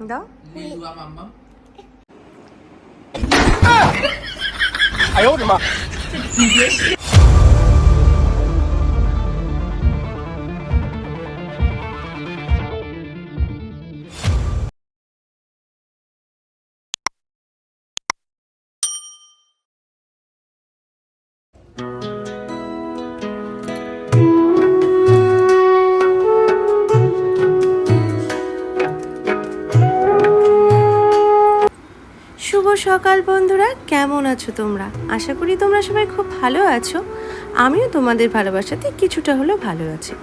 দাও লিলুয়া সকাল বন্ধুরা, কেমন আছো তোমরা? আশা করি তোমরা সবাই খুব ভালো আছো। আমিও তোমাদের ভালোবাসাতে কিছুটা হলেও ভালো আছি।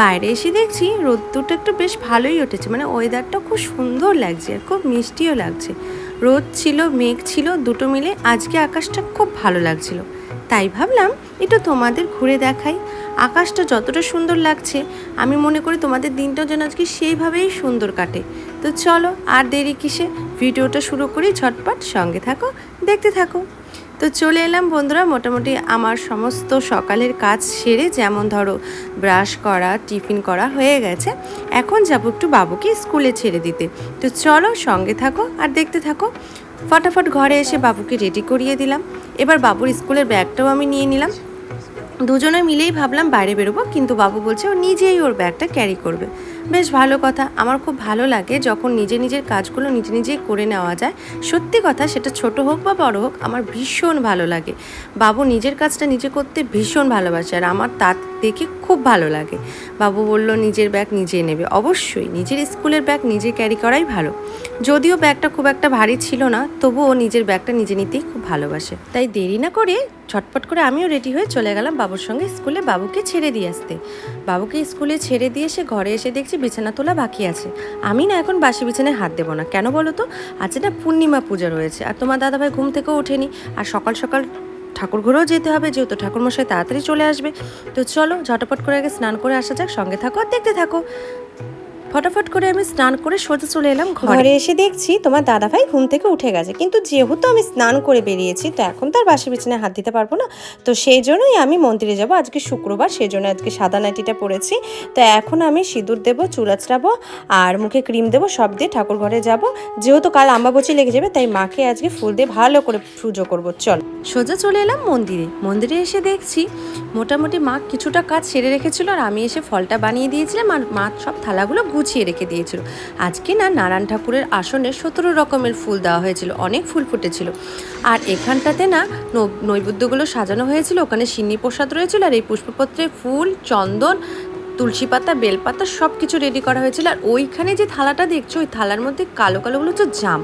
বাইরে এসে দেখছি রোদ্দুরটা একটু বেশ ভালোই উঠেছে মানে ওয়েদারটা খুব সুন্দর লাগছে আর খুব মিষ্টিও লাগছে। রোদ ছিল, মেঘ ছিল, দুটো মিলে আজকে আকাশটা খুব ভালো লাগছিল। তাই ভাবলাম একটু তোমাদের ঘুরে দেখাই। আকাশটা যতটা সুন্দর লাগছে, আমি মনে করি তোমাদের দিনটাও যেন আজকে সেইভাবেই সুন্দর কাটে। তো চলো আর দেরি কিসে, ভিডিওটা শুরু করি ঝটপট, সঙ্গে থাকো, দেখতে থাকো। তো চলে এলাম বন্ধুরা, মোটামুটি আমার সমস্ত সকালের কাজ সেরে যেমন ধরো ব্রাশ করা, টিফিন করা হয়ে গেছে, এখন যাব একটু বাবুকে স্কুলে ছেড়ে দিতে। তো চলো সঙ্গে থাকো আর দেখতে থাকো। ফটাফট ঘরে এসে বাবুকে রেডি করিয়ে দিলাম। এবার বাবুর স্কুলের ব্যাগটাও আমি নিয়ে নিলাম। দুজনে মিলেই ভাবলাম বাইরে বেরোবো, কিন্তু বাবু বলছে ও নিজেই ওর ব্যাগটা ক্যারি করবে। বেশ ভালো কথা, আমার খুব ভালো লাগে যখন নিজে নিজের কাজগুলো নিজে নিজেই করে নেওয়া যায়। সত্যি কথা, সেটা ছোট হোক বা বড় হোক, আমার ভীষণ ভালো লাগে। বাবু নিজের কাজটা নিজে করতে ভীষণ ভালোবাসে, আর আমার তা দেখে খুব ভালো লাগে। বাবু বলল, নিজের ব্যাগ নিজে নেবে। অবশ্যই, নিজের স্কুলের ব্যাগ নিজে ক্যারি করাই ভালো। যদিও ব্যাগটা খুব একটা ভারী ছিল না, তবুও নিজের ব্যাগটা নিজে নিতেই খুব ভালোবাসে। তাই দেরি না করে ছটপট করে আমিও রেডি হয়ে চলে গেলাম বাবুর সঙ্গে স্কুলে বাবুকে ছেড়ে দিয়ে আসতে। বাবুকে স্কুলে ছেড়ে দিয়ে এসে ঘরে এসে দেখছি বিছানা তোলা বাকি আছে। আমি না এখন বাসি বিছানায় হাত দেবো না। কেন বলো তো? আজকে না পূর্ণিমা পূজা রয়েছে। আর তোমার দাদাভাই ঘুম থেকেও ওঠেনি। আর সকাল সকাল ঠাকুর ঘরেও যেতে হবে, যেহেতু ঠাকুরমশাই তাড়াতাড়ি চলে আসবে। তো চলো, ঝটপট করে আগে স্নান করে আসা যাক, সঙ্গে থাকো দেখতে থাকো। ফটাফট করে আমি স্নান করে সোজা চলে এলাম ঘরে। এসে দেখছি তোমার দাদাভাই ঘুম থেকে উঠে গেছে। কিন্তু যেহেতু আমি স্নান করে বেরিয়েছি তো এখন তো আর বাসি বিছানায় হাত দিতে পারব না। তো সেই জন্যই আমি মন্দিরে যাব। আজকে শুক্রবার সেই জন্য আজকে সাদা নাইটিটা পরেছি। তো এখন আমি সিঁদুর দেবো চুল আঁচড়াবো আর মুখে ক্রিম দেবো সব দিয়ে ঠাকুর ঘরে যাব। যেহেতু কাল আম্বাবচি লেগে যাবে তাই মাকে আজকে ফুল দিয়ে ভালো করে পুজো করব। চল। সোজা চলে এলাম মন্দিরে। মন্দিরে এসে দেখছি মোটামুটি মা কিছুটা কাজ সেরে রেখেছিল আর আমি এসে ফলটা বানিয়ে দিয়েছিলাম আর মা সব থালাগুলো গুছিয়ে রেখে দিয়েছিল। আজকে না নারায়ণ ঠাকুরের আসনে সতেরো রকমের ফুল দেওয়া হয়েছিল, অনেক ফুল ফুটেছিল। আর এখানটাতে না নৈবেদ্যগুলো সাজানো হয়েছিল, ওখানে সিন্নি প্রসাদ রয়েছিল আর এই পুষ্পপত্রে ফুল, চন্দন, তুলসী পাতা বেলপাতা সব কিছু রেডি করা হয়েছিল। আর ওইখানে যে থালাটা দেখছ, ওই থালার মধ্যে কালো কালোগুলো হচ্ছে জাম।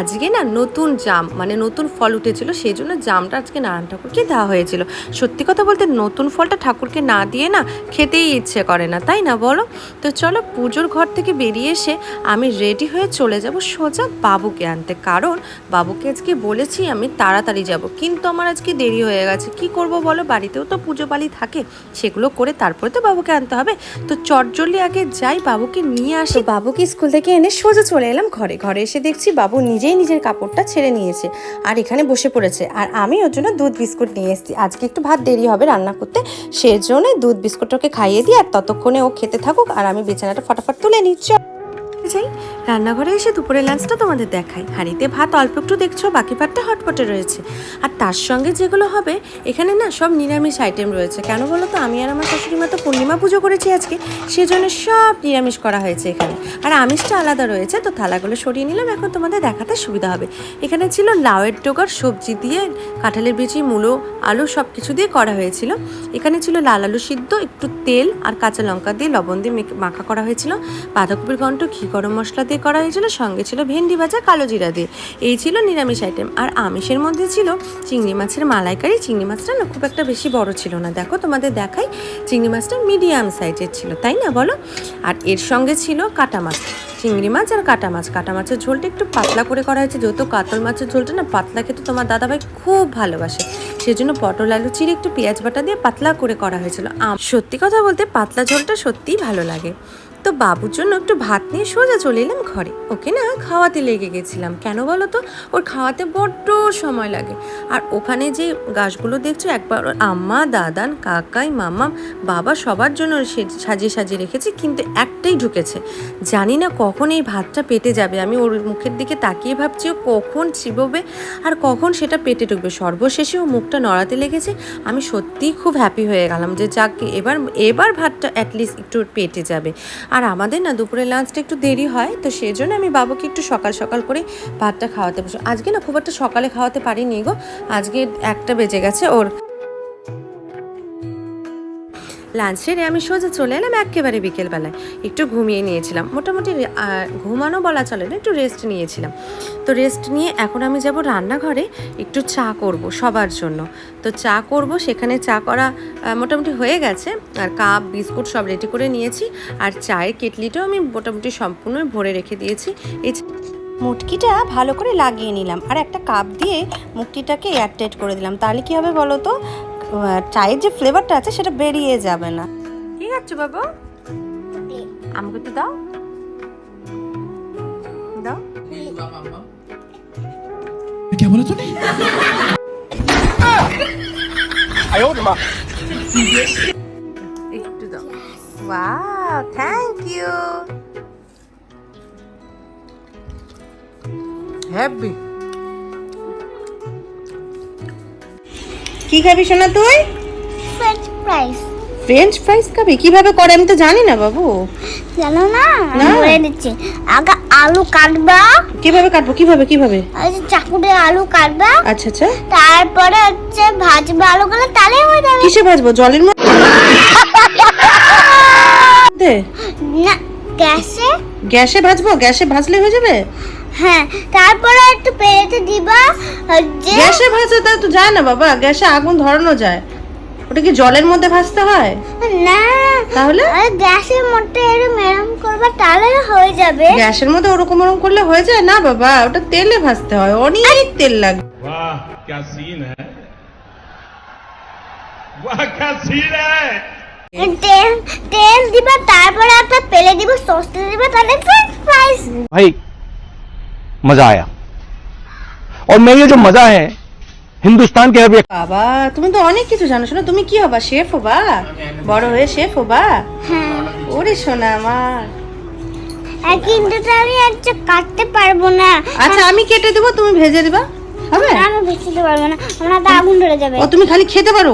আজকে না নতুন জাম মানে নতুন ফল উঠেছিল, সেই জন্য জামটা আজকে নারায়ণ ঠাকুরকে দেওয়া হয়েছিল। সত্যি কথা বলতে নতুন ফলটা ঠাকুরকে না দিয়ে না খেতেই ইচ্ছে করে না, তাই না বলো? তো চলো পুজোর ঘর থেকে বেরিয়ে এসে আমি রেডি হয়ে চলে যাব সোজা বাবুকে আনতে। কারণ বাবুকে আজকে বলেছি আমি তাড়াতাড়ি যাব, কিন্তু আমার আজকে দেরি হয়ে গেছে। কি করব বলো? বাড়িতেও তো পুজো পালি থাকে, সেগুলো করে তারপরে তো বাবুকে আনতে হবে। তো চটজলদি আগে যাই, বাবুকে নিয়ে আসি। বাবুকে স্কুল থেকে এনে সোজা চলে এলাম ঘরে। ঘরে এসে দেখছি বাবু নিজেই নিজের কাপড়টা ছেড়ে নিয়েছে আর এখানে বসে পড়েছে। আর আমি ওর জন্য দুধ বিস্কুট নিয়ে এসেছি। আজকে একটু ভাত দেরি হবে রান্না করতে, সেজন্য দুধ বিস্কুটটাকে খাইয়ে দিই আর ততক্ষণে ও খেতে থাকুক আর আমি বিছানাটা ফটাফট তুলে নিচ্ছি রান্নাঘরে এসে দুপুরের লাঞ্চটা তোমাদের দেখাই। হাঁড়িতে ভাত অল্প একটু দেখছ, বাকি ভাতটা হটপটে রয়েছে। আর তার সঙ্গে যেগুলো হবে, এখানে না সব নিরামিষ আইটেম রয়েছে। কেন বলো তো? আমি আর আমার শাশুড়ি মা তো পূর্ণিমা পুজো করেছি আজকে, সেজন্য সব নিরামিষ করা হয়েছে এখানে। আর আমিষটা আলাদা রয়েছে, তো থালাগুলো সরিয়ে নিলাম, এখন তোমাদের দেখাতে সুবিধা হবে। এখানে ছিল লাউয়ের ডোগার, সবজি দিয়ে কাঁঠালের বিচি মূলো, আলু সব কিছু দিয়ে করা হয়েছিল। এখানে ছিল লাল আলু সিদ্ধ, একটু তেল আর কাঁচা লঙ্কা দিয়ে লবণ দিয়ে মাখা করা হয়েছিল। বাঁধাকপির ঘন্ট, ঘি গরম মশলা দিয়ে করা হয়েছিল, সঙ্গে ছিল ভেন্ডি ভাজা, কালো জিরা দিয়ে। এই ছিল নিরামিষ আইটেম আর আমিষের মধ্যে ছিল চিংড়ি মাছের মালাইকারি। চিংড়ি মাছটা না খুব একটা বেশি বড় ছিল না। দেখো, তোমাদের দেখাই চিংড়ি মাছটা মিডিয়াম সাইজের ছিল, তাই না বলো? আর এর সঙ্গে ছিল কাটা মাছ, চিংড়ি মাছ আর কাটা মাছ। কাটা মাছের ঝোলটা একটু পাতলা করে করা হয়েছে, যেহেতু কাতল মাছের ঝোলটা না পাতলা খেতে তোমার দাদাভাই খুব ভালোবাসে। সেজন্য পটল, আলু, চিড়ে একটু পেঁয়াজ বাটা দিয়ে পাতলা করে করা হয়েছিল। সত্যি কথা বলতে পাতলা ঝোলটা সত্যিই ভালো লাগে। তো বাবুর জন্য একটু ভাত নিয়ে সোজা চলে এলাম ঘরে। ওকে না খাওয়াতে লেগে গেছিলাম। কেন বলো তো? ওর খাওয়াতে বড্ড সময় লাগে। আর ওখানে যে গাছগুলো দেখছ, একবার ওর আম্মা, দাদান, কাকাই মামা বাবা সবার জন্য সাজিয়ে সাজিয়ে রেখেছি, কিন্তু একটাই ঢুকেছে। জানি না কখন এই ভাতটা পেটে যাবে। আমি ওর মুখের দিকে তাকিয়ে ভাবছি, ও কখন চিবোবে আর কখন সেটা পেটে ঢুকবে। সর্বশেষে ও মুখটা নড়াতে লেগেছে। আমি সত্যিই খুব হ্যাপি হয়ে গেলাম যে, যাক, এবার এবার ভাতটা অ্যাটলিস্ট একটু পেটে যাবে। আর আমাদের না দুপুরে লাঞ্চটা একটু দেরি হয়, তো সেই জন্য আমি বাবুকে একটু সকাল সকাল করে ভাতটা খাওয়াতে বসে আজকে না খুব একটা সকালে খাওয়াতে পারিনি গো, আজকে একটা বেজে গেছে ওর লাঞ্চ সেরে আমি সোজা চলে এলাম একেবারে বিকেলবেলায়। একটু ঘুমিয়ে নিয়েছিলাম। মোটামুটি ঘুমানো বলা চলে না, একটু রেস্ট নিয়েছিলাম। তো রেস্ট নিয়ে এখন আমি যাব রান্নাঘরে একটু চা করব সবার জন্য। তো চা করব, সেখানে চা করা মোটামুটি হয়ে গেছে। আর কাপ বিস্কুট সব রেডি করে নিয়েছি। আর চায়ের কেটলিটাও আমি মোটামুটি সম্পূর্ণ ভরে রেখে দিয়েছি। এই মুটকিটা ভালো করে লাগিয়ে নিলাম। আর একটা কাপ দিয়ে মুটকিটাকে এয়ারটাইট করে দিলাম। তাহলে কী হবে বলো তো চায়ের যে ফ্লেভারটা আছে সেটা বেরিয়ে যাবে না। কি খাচ্ছ বাবু। আমাকে তো দাও। দাও। क्या बोला तूने आयो একটু দাও। ওয়াও থ্যাংক ইউ হ্যাপি কি খাবি সোনা তুই? ফ্রেঞ্চ ফ্রাইস ফ্রেঞ্চ ফ্রাইস খাবি? কীভাবে করে আমি তো জানি না বাবু। জানো না? বলে দিচ্ছি আগে আলু কাটবা। কীভাবে কাটবো? কীভাবে কীভাবে? ওই যে চাকু দিয়ে আলু কাটবা। আচ্ছা আচ্ছা। তারপরে হচ্ছে ভাজবা। আলুগুলো তাহলে হয়ে যাবে। কিসে ভাজবো? জলের মধ্যে? না গ্যাসে। গ্যাসে ভাজবো? গ্যাসে ভাজলে হয়ে যাবে? হ্যাঁ তারপরে একটু পেরেতে দিবা আর যে গ্যাসে ভাজতে তা তো যায় না বাবা গ্যাসে আগুন ধরানো যায় ওটা কি জলের মধ্যে ভাজতে হয় না তাহলে ওই গ্যাসের মধ্যে এরকম এরম করবা তাহলে হয়ে যাবে গ্যাসের মধ্যে ওরকম ওরকম করলে হয়ে যায় না বাবা ওটা তেলে ভাজতে হয় অনেক তেল লাগে वाह क्या सीन है वाह क्या सीन है তেল তেল দিবা তারপরে একটা পেলে দিব সস দিবা তাহলে ফ্রেঞ্চ ফ্রাইস भाई मजा आया और मैं ये जो मजा है हिंदुस्तान के हर व्यक्ति বাবা তুমি তো অনেক কিছু জানো শোনো তুমি কি হবা শেফ হবা বড় হয়ে শেফ হবা হ্যাঁ ওরে সোনা আমার আর কিন্তু তো আমি আজকে কাটতে পারবো না আচ্ছা আমি কেটে দেবো তুমি ভেজে দিবা হবে আমি ভেজতে পারবো না আমার তো আগুন ধরে যাবে ও তুমি খালি খেতে পারো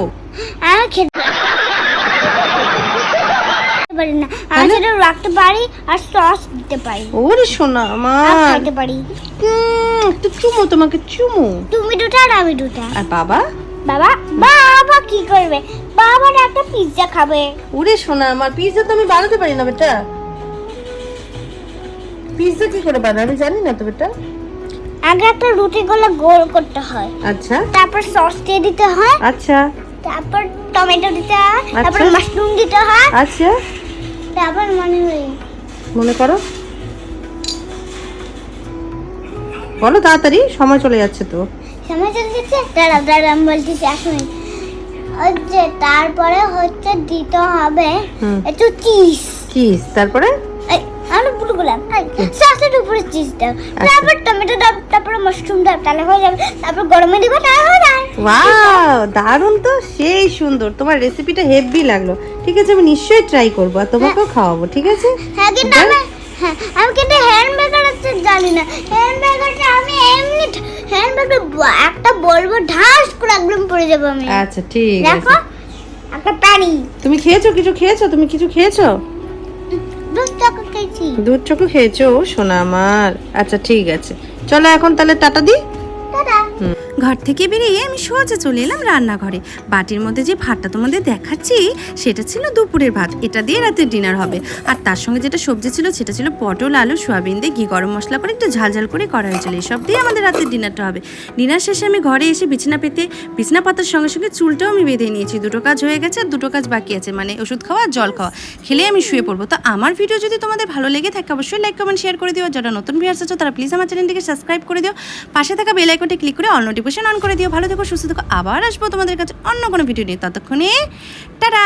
আমি খেতে পারি না। আমি সেটা রাখতে পারি আর সস দিতে পারি। ওরে সোনা আর আমার খাইতে পারি। একটু চুমু তোমাকে চুমু। তুমি দুটা আর আমি দুটা। আর বাবা? বাবা বাবা কি করবে? বাবা একটা পিৎজা খাবে। ওরে সোনা আমার পিৎজা তো আমি বানাতে পারি না বেটা। পিৎজা কি করে আমি জানি না তো বেটা। আগে একটা রুটি গুলো গোল করতে হয়। আচ্ছা। তারপর সস দিয়ে দিতে হয়। আচ্ছা। তারপর টমেটো দিতে হয়। তারপর আচ্ছা। মাশরুম দিতে হয়। আচ্ছা। তারপর মনে হয় মনে করো? বলো তাড়াতাড়ি সময় চলে যাচ্ছে তো। সময় চলে যাচ্ছে? দাঁড়া দাঁড়া আমি বলতেছি এখনই হচ্ছে তারপরে হচ্ছে দিতে হবে একটু কিস কিস তারপরে? করলাম সসের উপরে চিজ দাও আচ্ছা। তারপর টমেটো দাও তারপরে মাশরুম দাও তাহলে হয়ে যাবে তারপর গরমে দিব তাহলে হয়ে যাবে ওয়াও দারুণ তো সেই সুন্দর। তোমার রেসিপিটা হেভি লাগল। ঠিক আছে আমি নিশ্চয়ই ট্রাই করব আর তোমাকেও খাওয়াবো ঠিক আছে? হ্যাঁ কিন্তু আমি হ্যাঁ আমি কিন্তু হ্যান্ড হচ্ছে জানি না। হ্যান্ড মেকারটা আমি এমনি হ্যান্ড মেকার একটা বলব ঢাস করে একদম পড়ে যাব আমি। আচ্ছা ঠিক দেখো একটা পানি তুমি খেয়েছো কিছু খেয়েছো? তুমি কিছু খেয়েছো? টাকা দুধ চকু খেয়েছো? সোনা আমার। আচ্ছা ঠিক আছে। চলো এখন তাহলে টাটা দিই ঘর থেকে বেরিয়ে আমি সোজা চলে এলাম রান্নাঘরে। বাটির মধ্যে যে ভাতটা তোমাদের দেখাচ্ছি, সেটা ছিল দুপুরের ভাত। এটা দিয়ে রাতের ডিনার হবে। আর তার সঙ্গে যেটা সবজি ছিল, সেটা ছিল পটল, আলু, সোয়াবিন দিয়ে ঘি, গরম মশলা করে একটু ঝাল ঝাল করে করা হয়েছিল। এসব দিয়ে আমাদের রাতের ডিনারটা হবে। ডিনার শেষে আমি ঘরে এসে বিছানা পেতে, বিছানা পাতার সঙ্গে সঙ্গে চুলটাও আমি বেঁধে নিয়েছি। দুটো কাজ হয়ে গেছে, আর দুটো কাজ বাকি আছে মানে ওষুধ খাওয়া জল খাওয়া। খেলে আমি শুয়ে পড়ব। তো আমার ভিডিও যদি তোমাদের ভালো লেগে থাকে, অবশ্যই লাইক কমেন্ট শেয়ার করে দিও। যারা নতুন ভিউয়ার্স আছো, তারা প্লিজ আমার চ্যানেলটিকে সাবস্ক্রাইব করে দিও। পাশে থাকা বেল আইকনটি ক্লিক করে অল নোটিফিকেশন অন করে দিও, ভালো থেকো, সুস্থ থেকো। আবার আসব তোমাদের কাছে অন্য কোনো ভিডিও নিয়ে। ততক্ষণে, টাটা!